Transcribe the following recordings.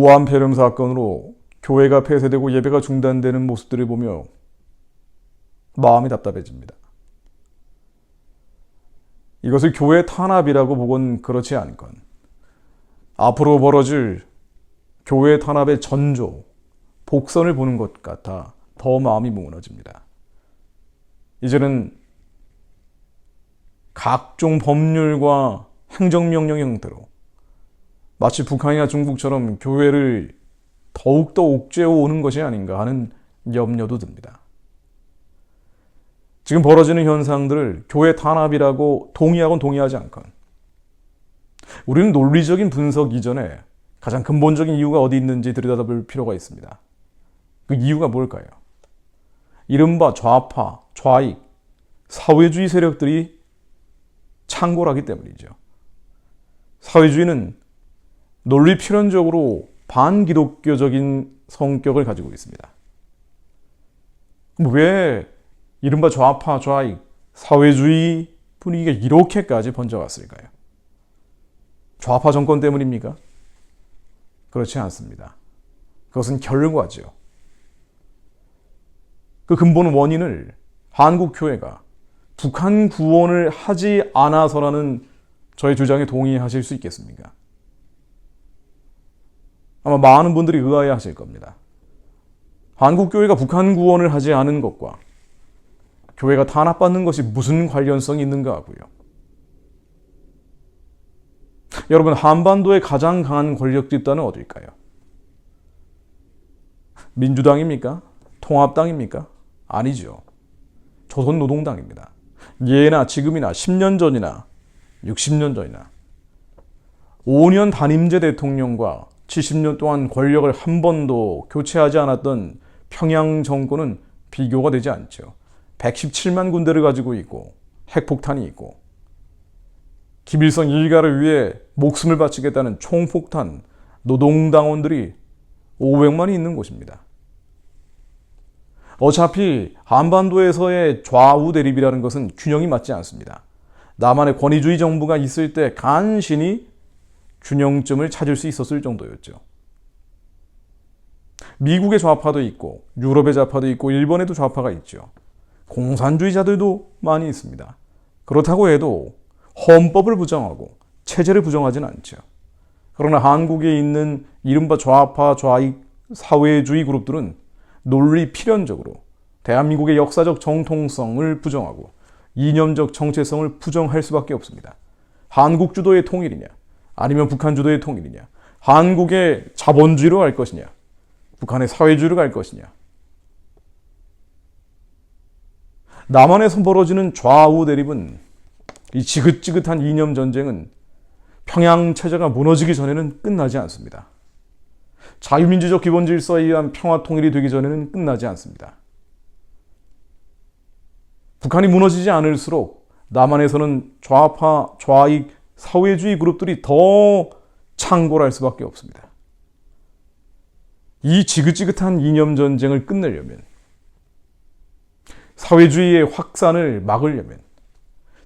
우한 폐렴 사건으로 교회가 폐쇄되고 예배가 중단되는 모습들을 보며 마음이 답답해집니다. 이것을 교회 탄압이라고 보건 그렇지 않건 앞으로 벌어질 교회 탄압의 전조, 복선을 보는 것 같아 더 마음이 무너집니다. 이제는 각종 법률과 행정명령 형태로 마치 북한이나 중국처럼 교회를 더욱더 옥죄어 오는 것이 아닌가 하는 염려도 듭니다. 지금 벌어지는 현상들을 교회 탄압이라고 동의하건 동의하지 않건 우리는 논리적인 분석 이전에 가장 근본적인 이유가 어디 있는지 들여다볼 필요가 있습니다. 그 이유가 뭘까요? 이른바 좌파, 좌익, 사회주의 세력들이 창궐하기 때문이죠. 사회주의는 논리 필연적으로 반기독교적인 성격을 가지고 있습니다. 왜 이른바 좌파, 좌익, 사회주의 분위기가 이렇게까지 번져왔을까요? 좌파 정권 때문입니까? 그렇지 않습니다. 그것은 결과죠. 그 근본 원인을 한국 교회가 북한 구원을 하지 않아서라는 저의 주장에 동의하실 수 있겠습니까? 아마 많은 분들이 의아해 하실 겁니다. 한국 교회가 북한 구원을 하지 않은 것과 교회가 탄압받는 것이 무슨 관련성이 있는가 하고요. 여러분, 한반도의 가장 강한 권력 집단은 어딜까요? 민주당입니까? 통합당입니까? 아니죠. 조선노동당입니다. 예나 지금이나 10년 전이나 60년 전이나 5년 단임제 대통령과 70년 동안 권력을 한 번도 교체하지 않았던 평양 정권은 비교가 되지 않죠. 117만 군대를 가지고 있고 핵폭탄이 있고 김일성 일가를 위해 목숨을 바치겠다는 총폭탄 노동당원들이 500만이 있는 곳입니다. 어차피 한반도에서의 좌우 대립이라는 것은 균형이 맞지 않습니다. 남한의 권위주의 정부가 있을 때 간신히 균형점을 찾을 수 있었을 정도였죠. 미국의 좌파도 있고 유럽의 좌파도 있고 일본에도 좌파가 있죠. 공산주의자들도 많이 있습니다. 그렇다고 해도 헌법을 부정하고 체제를 부정하지는 않죠. 그러나 한국에 있는 이른바 좌파 좌익 사회주의 그룹들은 논리 필연적으로 대한민국의 역사적 정통성을 부정하고 이념적 정체성을 부정할 수밖에 없습니다. 한국 주도의 통일이냐, 아니면 북한 주도의 통일이냐, 한국의 자본주의로 갈 것이냐, 북한의 사회주의로 갈 것이냐. 남한에서 벌어지는 좌우 대립은 이 지긋지긋한 이념 전쟁은 평양 체제가 무너지기 전에는 끝나지 않습니다. 자유민주적 기본 질서에 의한 평화 통일이 되기 전에는 끝나지 않습니다. 북한이 무너지지 않을수록 남한에서는 좌파, 좌익, 사회주의 그룹들이 더 창궐할 수밖에 없습니다. 이 지긋지긋한 이념 전쟁을 끝내려면 사회주의의 확산을 막으려면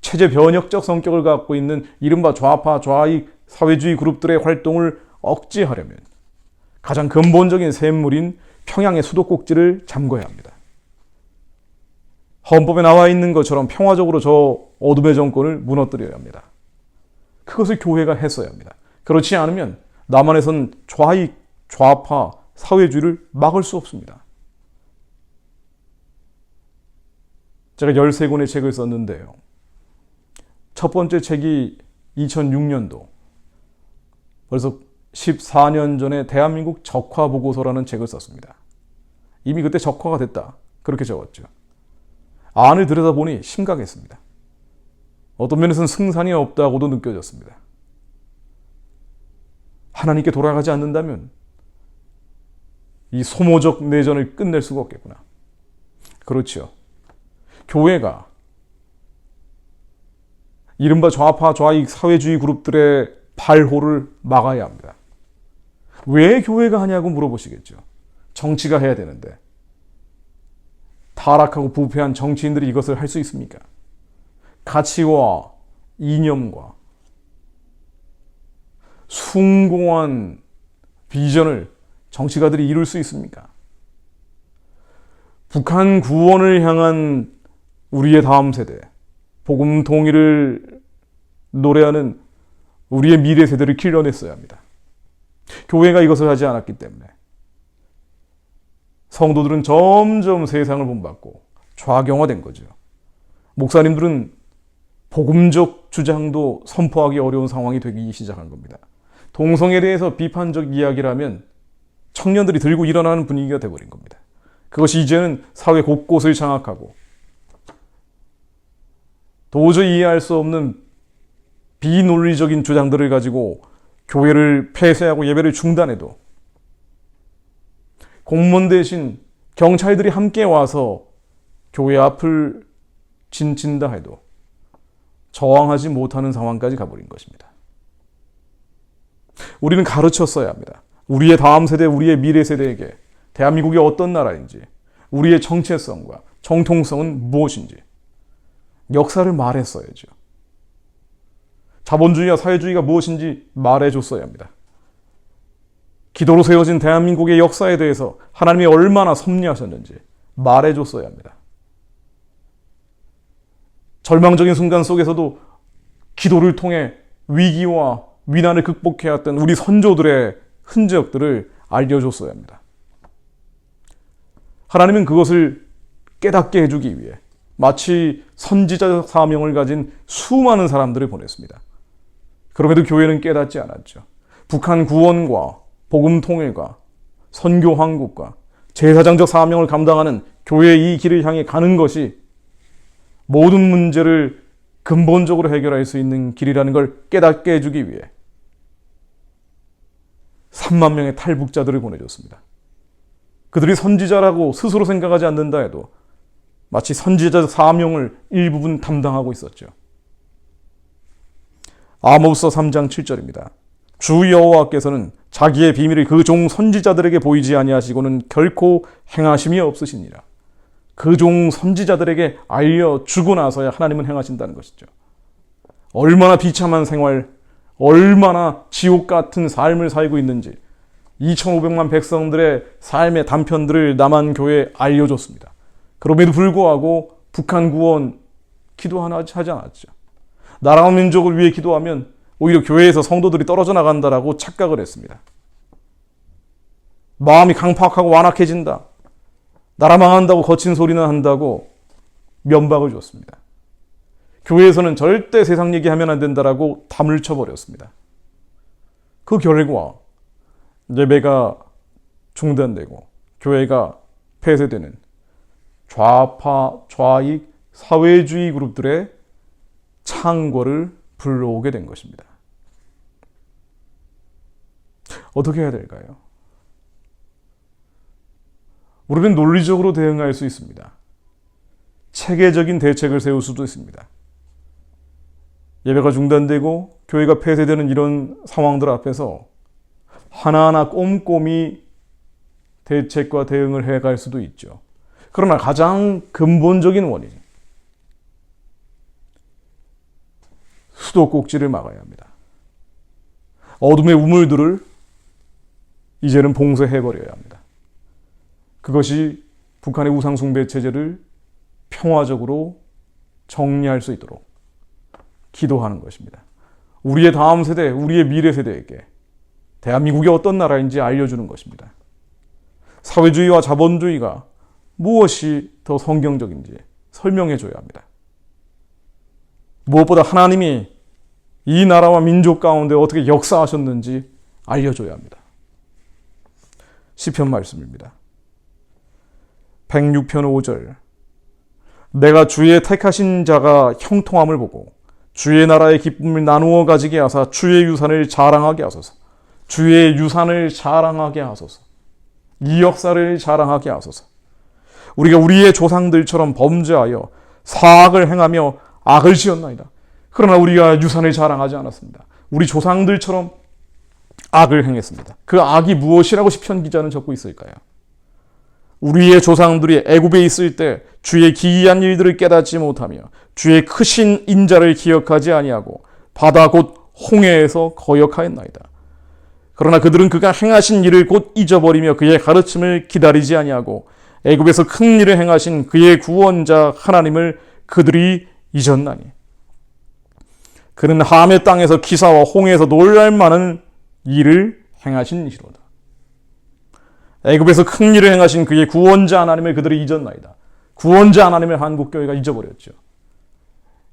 체제 변혁적 성격을 갖고 있는 이른바 좌파, 좌익, 사회주의 그룹들의 활동을 억제하려면 가장 근본적인 샘물인 평양의 수도꼭지를 잠궈야 합니다. 헌법에 나와 있는 것처럼 평화적으로 저 어둠의 정권을 무너뜨려야 합니다. 그것을 교회가 했어야 합니다. 그렇지 않으면 남한에선 좌익, 좌파, 사회주의를 막을 수 없습니다. 제가 13권의 책을 썼는데요. 첫 번째 책이 2006년도. 벌써 14년 전에 대한민국 적화 보고서라는 책을 썼습니다. 이미 그때 적화가 됐다. 그렇게 적었죠. 안을 들여다보니 심각했습니다. 어떤 면에서는 승산이 없다고도 느껴졌습니다. 하나님께 돌아가지 않는다면 이 소모적 내전을 끝낼 수가 없겠구나. 그렇죠. 교회가 이른바 좌파, 좌익, 사회주의 그룹들의 발호를 막아야 합니다. 왜 교회가 하냐고 물어보시겠죠. 정치가 해야 되는데. 타락하고 부패한 정치인들이 이것을 할 수 있습니까? 가치와 이념과 숭고한 비전을 정치가들이 이룰 수 있습니까? 북한 구원을 향한 우리의 다음 세대, 복음 통일을 노래하는 우리의 미래 세대를 길러냈어야 합니다. 교회가 이것을 하지 않았기 때문에 성도들은 점점 세상을 본받고 좌경화된 거죠. 목사님들은 복음적 주장도 선포하기 어려운 상황이 되기 시작한 겁니다. 동성에 대해서 비판적 이야기를 하면 청년들이 들고 일어나는 분위기가 돼버린 겁니다. 그것이 이제는 사회 곳곳을 장악하고 도저히 이해할 수 없는 비논리적인 주장들을 가지고 교회를 폐쇄하고 예배를 중단해도 공무원 대신 경찰들이 함께 와서 교회 앞을 진친다 해도 저항하지 못하는 상황까지 가버린 것입니다. 우리는 가르쳤어야 합니다. 우리의 다음 세대, 우리의 미래 세대에게 대한민국이 어떤 나라인지, 우리의 정체성과 정통성은 무엇인지 역사를 말했어야죠. 자본주의와 사회주의가 무엇인지 말해줬어야 합니다. 기도로 세워진 대한민국의 역사에 대해서 하나님이 얼마나 섭리하셨는지 말해줬어야 합니다. 절망적인 순간 속에서도 기도를 통해 위기와 위난을 극복해왔던 우리 선조들의 흔적들을 알려줬어야 합니다. 하나님은 그것을 깨닫게 해주기 위해 마치 선지자적 사명을 가진 수많은 사람들을 보냈습니다. 그럼에도 교회는 깨닫지 않았죠. 북한 구원과 복음 통일과 선교 한국과 제사장적 사명을 감당하는 교회의 이 길을 향해 가는 것이 모든 문제를 근본적으로 해결할 수 있는 길이라는 걸 깨닫게 해주기 위해 3만 명의 탈북자들을 보내줬습니다. 그들이 선지자라고 스스로 생각하지 않는다 해도 마치 선지자 사명을 일부분 담당하고 있었죠. 아모스 3장 7절입니다. 주 여호와께서는 자기의 비밀을 그 종 선지자들에게 보이지 아니하시고는 결코 행하심이 없으시니라. 그 종 선지자들에게 알려 주고 나서야 하나님은 행하신다는 것이죠. 얼마나 비참한 생활, 얼마나 지옥 같은 삶을 살고 있는지 2,500만 백성들의 삶의 단편들을 남한 교회에 알려줬습니다. 그럼에도 불구하고 북한 구원 기도 하나 하지 않았죠. 나라와 민족을 위해 기도하면 오히려 교회에서 성도들이 떨어져 나간다라고 착각을 했습니다. 마음이 강팍하고 완악해진다. 나라 망한다고 거친 소리는 한다고 면박을 줬습니다. 교회에서는 절대 세상 얘기하면 안 된다라고 담을 쳐버렸습니다. 그 결과 예배가 중단되고 교회가 폐쇄되는 좌파, 좌익, 사회주의 그룹들의 창궐을 불러오게 된 것입니다. 어떻게 해야 될까요? 우리는 논리적으로 대응할 수 있습니다. 체계적인 대책을 세울 수도 있습니다. 예배가 중단되고 교회가 폐쇄되는 이런 상황들 앞에서 하나하나 꼼꼼히 대책과 대응을 해갈 수도 있죠. 그러나 가장 근본적인 원인, 수도꼭지를 막아야 합니다. 어둠의 우물들을 이제는 봉쇄해버려야 합니다. 그것이 북한의 우상숭배 체제를 평화적으로 정리할 수 있도록 기도하는 것입니다. 우리의 다음 세대, 우리의 미래 세대에게 대한민국이 어떤 나라인지 알려주는 것입니다. 사회주의와 자본주의가 무엇이 더 성경적인지 설명해 줘야 합니다. 무엇보다 하나님이 이 나라와 민족 가운데 어떻게 역사하셨는지 알려줘야 합니다. 시편 말씀입니다. 106편 5절 내가 주의 택하신 자가 형통함을 보고 주의 나라의 기쁨을 나누어 가지게 하사 주의 유산을 자랑하게 하소서. 주의 유산을 자랑하게 하소서. 이 역사를 자랑하게 하소서. 우리가 우리의 조상들처럼 범죄하여 사악을 행하며 악을 지었나이다. 그러나 우리가 유산을 자랑하지 않았습니다. 우리 조상들처럼 악을 행했습니다. 그 악이 무엇이라고 시편 기자는 적고 있을까요? 우리의 조상들이 애굽에 있을 때 주의 기이한 일들을 깨닫지 못하며 주의 크신 인자를 기억하지 아니하고 바다 곧 홍해에서 거역하였나이다. 그러나 그들은 그가 행하신 일을 곧 잊어버리며 그의 가르침을 기다리지 아니하고 애굽에서 큰 일을 행하신 그의 구원자 하나님을 그들이 잊었나니 그는 함의 땅에서 기사와 홍해에서 놀랄 만한 일을 행하신 이로다. 애굽에서 큰 일을 행하신 그의 구원자 하나님을 그들이 잊었나이다. 구원자 하나님을 한국 교회가 잊어버렸죠.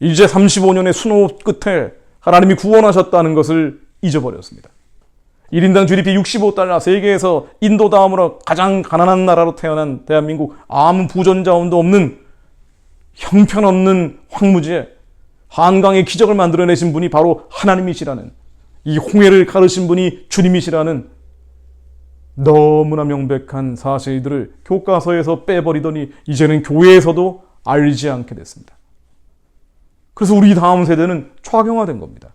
이제 35년의 수노 끝에 하나님이 구원하셨다는 것을 잊어버렸습니다. 1인당 GDP 65달러, 세계에서 인도 다음으로 가장 가난한 나라로 태어난 대한민국 아무 부전자원도 없는 형편없는 황무지에 한강의 기적을 만들어내신 분이 바로 하나님이시라는 이 홍해를 가르신 분이 주님이시라는 너무나 명백한 사실들을 교과서에서 빼버리더니 이제는 교회에서도 알지 않게 됐습니다. 그래서 우리 다음 세대는 좌경화된 겁니다.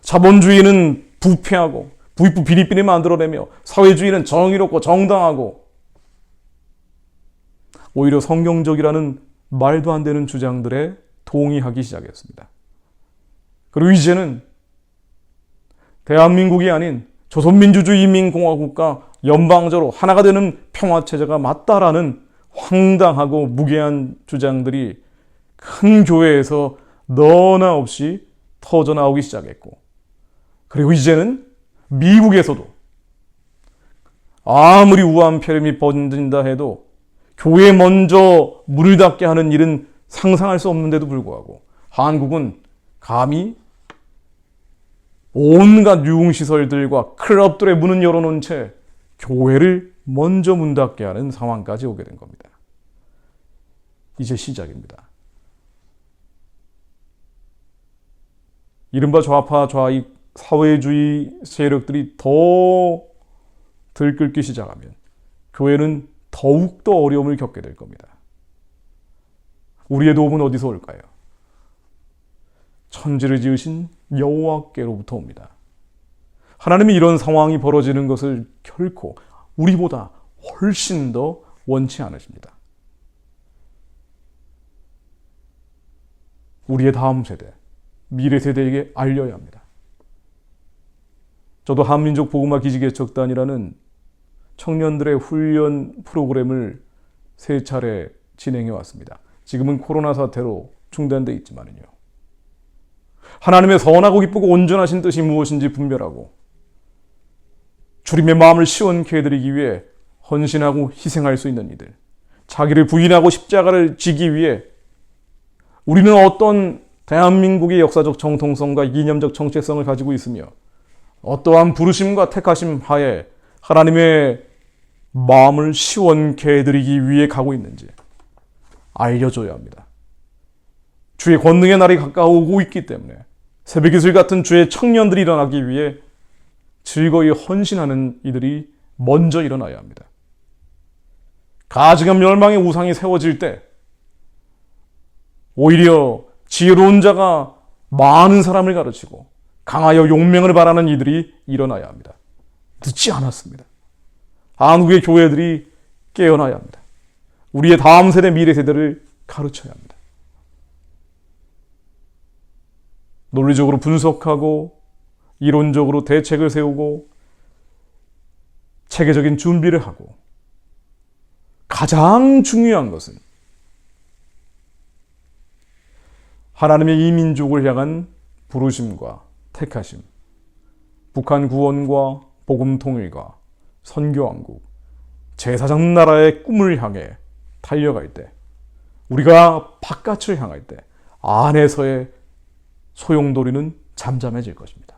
자본주의는 부패하고 부익부 비리비리 만들어내며 사회주의는 정의롭고 정당하고 오히려 성경적이라는 말도 안 되는 주장들에 동의하기 시작했습니다. 그리고 이제는 대한민국이 아닌 조선민주주의인민공화국과 연방적으로 하나가 되는 평화체제가 맞다라는 황당하고 무계한 주장들이 큰 교회에서 너나 없이 터져 나오기 시작했고, 그리고 이제는 미국에서도 아무리 우한 폐렴이 번진다 해도 교회 먼저 문을 닫게 하는 일은 상상할 수 없는데도 불구하고 한국은 감히 온갖 유흥시설들과 클럽들의 문은 열어놓은 채 교회를 먼저 문 닫게 하는 상황까지 오게 된 겁니다. 이제 시작입니다. 이른바 좌파 좌익 사회주의 세력들이 더 들끓기 시작하면 교회는 더욱더 어려움을 겪게 될 겁니다. 우리의 도움은 어디서 올까요? 천지를 지으신 여호와께로부터 옵니다. 하나님이 이런 상황이 벌어지는 것을 결코 우리보다 훨씬 더 원치 않으십니다. 우리의 다음 세대, 미래 세대에게 알려야 합니다. 저도 한민족 복음화 기지개척단이라는 청년들의 훈련 프로그램을 세 차례 진행해 왔습니다. 지금은 코로나 사태로 중단돼 있지만요. 하나님의 선하고 기쁘고 온전하신 뜻이 무엇인지 분별하고 주님의 마음을 시원케 해드리기 위해 헌신하고 희생할 수 있는 이들, 자기를 부인하고 십자가를 지기 위해 우리는 어떤 대한민국의 역사적 정통성과 이념적 정체성을 가지고 있으며 어떠한 부르심과 택하심 하에 하나님의 마음을 시원케 해드리기 위해 가고 있는지 알려줘야 합니다. 주의 권능의 날이 가까우고 있기 때문에 새벽 이슬 같은 주의 청년들이 일어나기 위해 즐거이 헌신하는 이들이 먼저 일어나야 합니다. 가증한 멸망의 우상이 세워질 때 오히려 지혜로운 자가 많은 사람을 가르치고 강하여 용명을 바라는 이들이 일어나야 합니다. 늦지 않았습니다. 한국의 교회들이 깨어나야 합니다. 우리의 다음 세대 미래 세대를 가르쳐야 합니다. 논리적으로 분석하고 이론적으로 대책을 세우고 체계적인 준비를 하고 가장 중요한 것은 하나님의 이 민족을 향한 부르심과 택하심, 북한 구원과 복음 통일과 선교왕국, 제사장 나라의 꿈을 향해 달려갈 때, 우리가 바깥을 향할 때, 안에서의 소용돌이는 잠잠해질 것입니다.